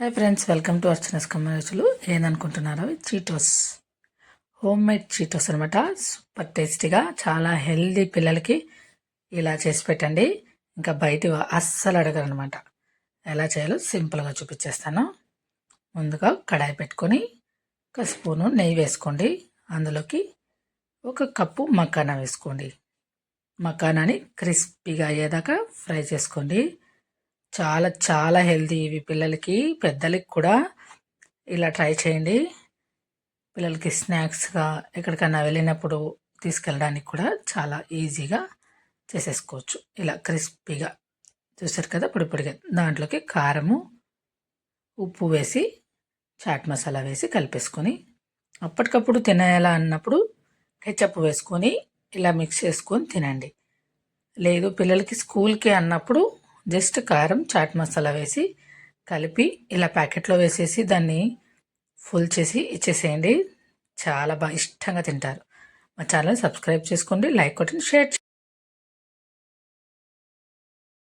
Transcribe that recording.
Hi friends welcome to Archana's కమ్మరుచులు అవి Cheetos. Home made Cheetos అనమాట super టేస్టీగా చాలా హెల్దీ పిల్లలకి ఇలా చేసి పెట్టండి. ఇంకా బయట అస్సలు అడగరు అనమాట ఎలా చేయాలో సింపుల్గా చూపించేస్తాను. ముందుగా కడాయి పెట్టుకొని ఒక స్పూను నెయ్యి వేసుకోండి. అందులోకి ఒక కప్పు మకానా వేసుకోండి. మకానాని క్రిస్పీగా అయ్యేదాకా ఫ్రై చేసుకోండి. చాలా చాలా హెల్తీ ఇవి పిల్లలకి. పెద్దలకి కూడా ఇలా ట్రై చేయండి. పిల్లలకి స్నాక్స్గా ఎక్కడికైనా వెళ్ళినప్పుడు తీసుకెళ్ళడానికి కూడా చాలా ఈజీగా చేసేసుకోవచ్చు. ఇలా క్రిస్పీగా చూసారు కదా పొడి పొడిగా. దాంట్లోకి కారము ఉప్పు వేసి చాట్ మసాలా వేసి కలిపేసుకొని అప్పటికప్పుడు తినేలా అన్నప్పుడు కెచప్ వేసుకొని ఇలా మిక్స్ చేసుకొని తినండి. లేదు పిల్లలకి స్కూల్కి అన్నప్పుడు జస్ట్ కారం చాట్ మసాలా వేసి కలిపి ఇలా ప్యాకెట్లో వేసేసి దాన్ని ఫుల్ చేసి ఇచ్చేసేయండి. చాలా బాగా ఇష్టంగా తింటారు. మా ఛానల్ సబ్స్క్రైబ్ చేసుకోండి లైక్ కొట్టండి షేర్ చేయండి.